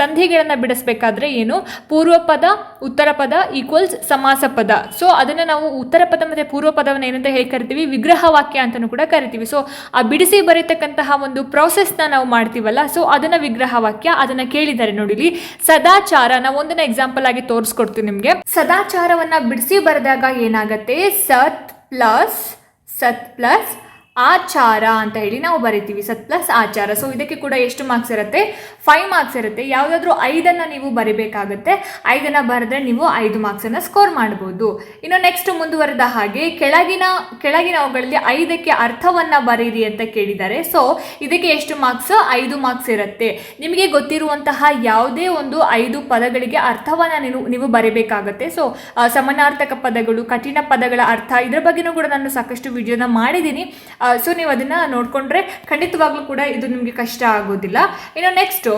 ಸಂಧಿಗಳನ್ನು ಬಿಡಿಸ್ಬೇಕಾದ್ರೆ ಏನು? ಪೂರ್ವ ಪದ ಉತ್ತರ ಪದ ಈಕ್ವಲ್ಸ್ ಸಮಾಸ ಪದ ಸೊ ಅದನ್ನು ನಾವು ಉತ್ತರ ಪದ ಮತ್ತು ಪೂರ್ವ ಪದವನ್ನು ಏನಂತ ಹೇಗೆ ಕರಿತೀವಿ? ವಿಗ್ರಹ ವಾಕ್ಯ ಅಂತಲೂ ಕೂಡ ಕರಿತೀವಿ. ಸೊ ಆ ಬಿಡಿಸಿ ಬರೀತಕ್ಕಂತಹ ಒಂದು ಪ್ರಾಸೆಸ್ನ ನಾವು ಮಾಡ್ತೀವಲ್ಲ ಸೊ ಅದನ್ನು ವಿಗ್ರಹ ವಾಕ್ಯ, ಅದನ್ನು ಕೇಳಿದ್ದಾರೆ ನೋಡಿಲಿ, ಸದಾಚಾರ ನಾವು ಒಂದನ್ನು ಎಕ್ಸಾಂಪಲ್ ಆಗಿ ತೋರಿಸ್ಕೊಡ್ತೀವಿ ನಿಮಗೆ. ಸದಾಚಾರವನ್ನ ಬಿಡಿಸಿ ಬರೆದಾಗ ಏನಾಗತ್ತೆ? ಸತ್ ಪ್ಲಸ್ ಸತ್ ಪ್ಲಸ್ ಆಚಾರ ಅಂತ ಹೇಳಿ ನಾವು ಬರಿತೀವಿ. ಸತ್ ಪ್ಲಸ್ ಆಚಾರ. ಸೊ ಇದಕ್ಕೆ ಕೂಡ ಎಷ್ಟು ಮಾರ್ಕ್ಸ್ ಇರುತ್ತೆ? ಫೈವ್ ಮಾರ್ಕ್ಸ್ ಇರುತ್ತೆ. ಯಾವುದಾದ್ರೂ ಐದನ್ನು ನೀವು ಬರಿಬೇಕಾಗುತ್ತೆ. ಐದನ್ನು ಬರೆದ್ರೆ ನೀವು ಐದು ಮಾರ್ಕ್ಸನ್ನು ಸ್ಕೋರ್ ಮಾಡ್ಬೋದು. ಇನ್ನು ನೆಕ್ಸ್ಟ್ ಮುಂದುವರೆದ ಹಾಗೆ ಕೆಳಗಿನ ಕೆಳಗಿನ ಅವುಗಳಲ್ಲಿ ಐದಕ್ಕೆ ಅರ್ಥವನ್ನು ಬರೀರಿ ಅಂತ ಕೇಳಿದ್ದಾರೆ. ಸೊ ಇದಕ್ಕೆ ಎಷ್ಟು ಮಾರ್ಕ್ಸ್ ಐದು ಮಾರ್ಕ್ಸ್ ಇರುತ್ತೆ. ನಿಮಗೆ ಗೊತ್ತಿರುವಂತಹ ಯಾವುದೇ ಒಂದು ಐದು ಪದಗಳಿಗೆ ಅರ್ಥವನ್ನು ನೀವು ನೀವು ಬರೀಬೇಕಾಗತ್ತೆ. ಸೊ ಸಮಾನಾರ್ಥಕ ಪದಗಳು, ಕಠಿಣ ಪದಗಳ ಅರ್ಥ ಇದರ ಬಗ್ಗೆನೂ ಕೂಡ ನಾನು ಸಾಕಷ್ಟು ವಿಡಿಯೋನ ಮಾಡಿದ್ದೀನಿ. ಸೊ ನೀವು ಅದನ್ನು ನೋಡಿಕೊಂಡ್ರೆ ಖಂಡಿತವಾಗ್ಲೂ ಕೂಡ ಇದು ನಿಮಗೆ ಕಷ್ಟ ಆಗೋದಿಲ್ಲ. ಇನ್ನು ನೆಕ್ಸ್ಟು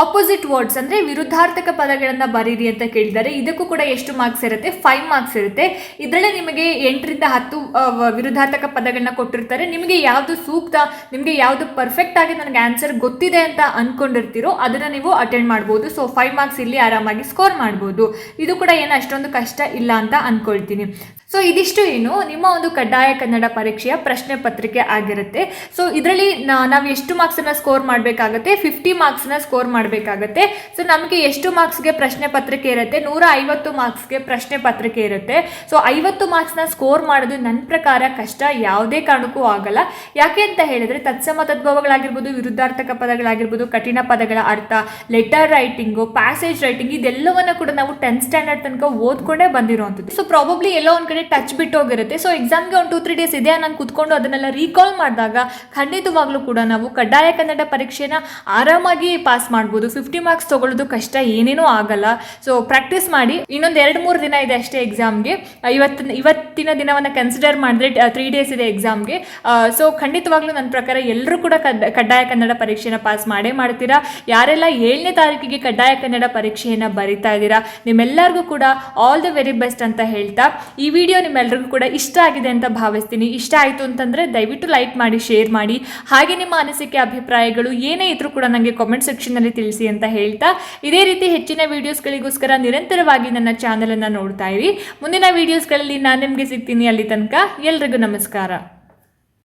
ಆಪೋಸಿಟ್ ವರ್ಡ್ಸ್ ಅಂದರೆ ವಿರುದ್ಧಾರ್ಥಕ ಪದಗಳನ್ನು ಬರೀರಿ ಅಂತ ಕೇಳಿದ್ದಾರೆ. ಇದಕ್ಕೂ ಕೂಡ ಎಷ್ಟು ಮಾರ್ಕ್ಸ್ ಇರುತ್ತೆ? ಫೈವ್ ಮಾರ್ಕ್ಸ್ ಇರುತ್ತೆ. ಇದರಲ್ಲೇ ನಿಮಗೆ ಎಂಟರಿಂದ ಹತ್ತು ವಿರುದ್ಧಾರ್ಥಕ ಪದಗಳನ್ನ ಕೊಟ್ಟಿರ್ತಾರೆ. ನಿಮಗೆ ಯಾವುದು ಸೂಕ್ತ, ನಿಮಗೆ ಯಾವುದು ಪರ್ಫೆಕ್ಟ್ ಆಗಿ ನನಗೆ ಆನ್ಸರ್ ಗೊತ್ತಿದೆ ಅಂತ ಅಂದ್ಕೊಂಡಿರ್ತೀರೋ ಅದನ್ನು ನೀವು ಅಟೆಂಡ್ ಮಾಡ್ಬೋದು. ಸೊ ಫೈವ್ ಮಾರ್ಕ್ಸ್ ಇಲ್ಲಿ ಆರಾಮಾಗಿ ಸ್ಕೋರ್ ಮಾಡ್ಬೋದು. ಇದು ಕೂಡ ಏನು ಅಷ್ಟೊಂದು ಕಷ್ಟ ಇಲ್ಲ ಅಂತ ಅಂದ್ಕೊಳ್ತೀನಿ ಸೊ ಇದಿಷ್ಟು ಏನು? ನಿಮ್ಮ ಒಂದು ಕಡ್ಡಾಯ ಕನ್ನಡ ಪರೀಕ್ಷೆಯ ಪ್ರಶ್ನೆ ಪತ್ರಿಕೆ ಆಗಿರುತ್ತೆ. ಸೊ ಇದರಲ್ಲಿ ನಾವು ಎಷ್ಟು ಮಾರ್ಕ್ಸನ್ನು ಸ್ಕೋರ್ ಮಾಡಬೇಕಾಗತ್ತೆ? ಫಿಫ್ಟಿ ಮಾರ್ಕ್ಸನ್ನ ಸ್ಕೋರ್ ಮಾಡಬೇಕಾಗತ್ತೆ. ಸೊ ನಮಗೆ ಎಷ್ಟು ಮಾರ್ಕ್ಸ್ಗೆ ಪ್ರಶ್ನೆ ಪತ್ರಿಕೆ ಇರುತ್ತೆ? ನೂರ ಐವತ್ತು ಮಾರ್ಕ್ಸ್ಗೆ ಪ್ರಶ್ನೆ ಪತ್ರಿಕೆ ಇರುತ್ತೆ. ಸೊ ಐವತ್ತು ಮಾರ್ಕ್ಸ್ನ ಸ್ಕೋರ್ ಮಾಡೋದು ನನ್ನ ಪ್ರಕಾರ ಕಷ್ಟ. ಯಾವುದೇ ಕಾರಣಕ್ಕೂ ಆಗಲ್ಲ. ಯಾಕೆ ಅಂತ ಹೇಳಿದ್ರೆ, ತತ್ಸಮ ತದ್ಭವಗಳಾಗಿರ್ಬೋದು, ವಿರುದ್ಧಾರ್ಥಕ ಪದಗಳಾಗಿರ್ಬೋದು, ಕಠಿಣ ಪದಗಳ ಅರ್ಥ ಲೆಟರ್ ರೈಟಿಂಗು ಪ್ಯಾಸೇಜ್ ರೈಟಿಂಗ್ ಇದೆಲ್ಲವನ್ನು ಕೂಡ ನಾವು ಟೆಂತ್ ಸ್ಟ್ಯಾಂಡರ್ಡ್ ತನಕ ಓದ್ಕೊಂಡೇ ಬಂದಿರುವಂಥದ್ದು ಸೊ ಪ್ರಾಬಬ್ಲಿ ಎಲ್ಲೋ ಒಂದು ಕಡೆ ಟಚ್ ಬಿಟ್ಟೋಗಿರುತ್ತೆ. ಸೊ ಎಕ್ಸಾಮ್ಗೆ ಒಂದು ಟೂ ತ್ರೀ ಡೇಸ್ ಇದೆ ನಾನು ಕುತ್ಕೊಂಡು ಅದನ್ನೆಲ್ಲ ರೀಕಾಲ್ ಮಾಡಿದಾಗ ಖಂಡಿತವಾಗ್ಲೂ ಕೂಡ ನಾವು ಕಡ್ಡಾಯ ಕನ್ನಡ ಪರೀಕ್ಷೆನ ಆರಾಮಾಗಿ ಪಾಸ್ ಮಾಡ್ಬೋದು. ಫಿಫ್ಟಿ ಮಾರ್ಕ್ಸ್ ತಗೊಳ್ಳೋದು ಕಷ್ಟ, ಏನೇನೂ ಆಗಲ್ಲ. ಸೊ ಪ್ರಾಕ್ಟೀಸ್ ಮಾಡಿ ಇನ್ನೊಂದು ಎರಡು, ಮೂರು ದಿನ ಇದೆ ಅಷ್ಟೇ ಎಕ್ಸಾಮ್ಗೆ ಇವತ್ತಿನ ಇವತ್ತಿನ ದಿನವನ್ನು ಕನ್ಸಿಡರ್ ಮಾಡಿದ್ರೆ ತ್ರೀ ಡೇಸ್ ಇದೆ ಎಕ್ಸಾಮ್ಗೆ ಸೊ ಖಂಡಿತವಾಗ್ಲೂ ನನ್ನ ಪ್ರಕಾರ ಎಲ್ಲರೂ ಕೂಡ ಕಡ್- ಕಡ್ಡಾಯ ಕನ್ನಡ ಪರೀಕ್ಷೆನ ಪಾಸ್ ಮಾಡೇ ಮಾಡ್ತೀರಾ? ಯಾರೆಲ್ಲ ಏಳನೇ ತಾರೀಕಿಗೆ ಕಡ್ಡಾಯ ಕನ್ನಡ ಪರೀಕ್ಷೆಯನ್ನು ಬರಿತಾ ಇದ್ದೀರಾ? ನಿಮ್ಮೆಲ್ಲರಿಗೂ ಕೂಡ ಆಲ್ ದ ವೆರಿ ಬೆಸ್ಟ್ ಅಂತ ಹೇಳ್ತಾ ಈ ವಿಡಿಯೋ ನಿಮ್ಮೆಲ್ಲರಿಗೂ ಕೂಡ ಇಷ್ಟ ಆಗಿದೆ ಅಂತ ಭಾವಿಸ್ತೀನಿ. ಇಷ್ಟ ಆಯಿತು ಅಂತಂದರೆ ದಯವಿಟ್ಟು ಲೈಕ್ ಮಾಡಿ ಶೇರ್ ಮಾಡಿ. ಹಾಗೆ ನಿಮ್ಮ ಅನಿಸಿಕೆ, ಅಭಿಪ್ರಾಯಗಳು ಏನೇ ಇದ್ರೂ ಕೂಡ ನನಗೆ ಕಾಮೆಂಟ್ ಸೆಕ್ಷನಲ್ಲಿ ತಿಳಿಸಿ ಅಂತ ಹೇಳ್ತಾ ಇದೇ ರೀತಿ ಹೆಚ್ಚಿನ ವೀಡಿಯೋಸ್ಗಳಿಗೋಸ್ಕರ ನಿರಂತರವಾಗಿ ನನ್ನ ಚಾನಲನ್ನು ನೋಡ್ತಾ ಇರಿ. ಮುಂದಿನ ವೀಡಿಯೋಸ್ಗಳಲ್ಲಿ ನಾನು ನಿಮಗೆ ಸಿಗ್ತೀನಿ ಅಲ್ಲಿ ತನಕ ಎಲ್ರಿಗೂ ನಮಸ್ಕಾರ.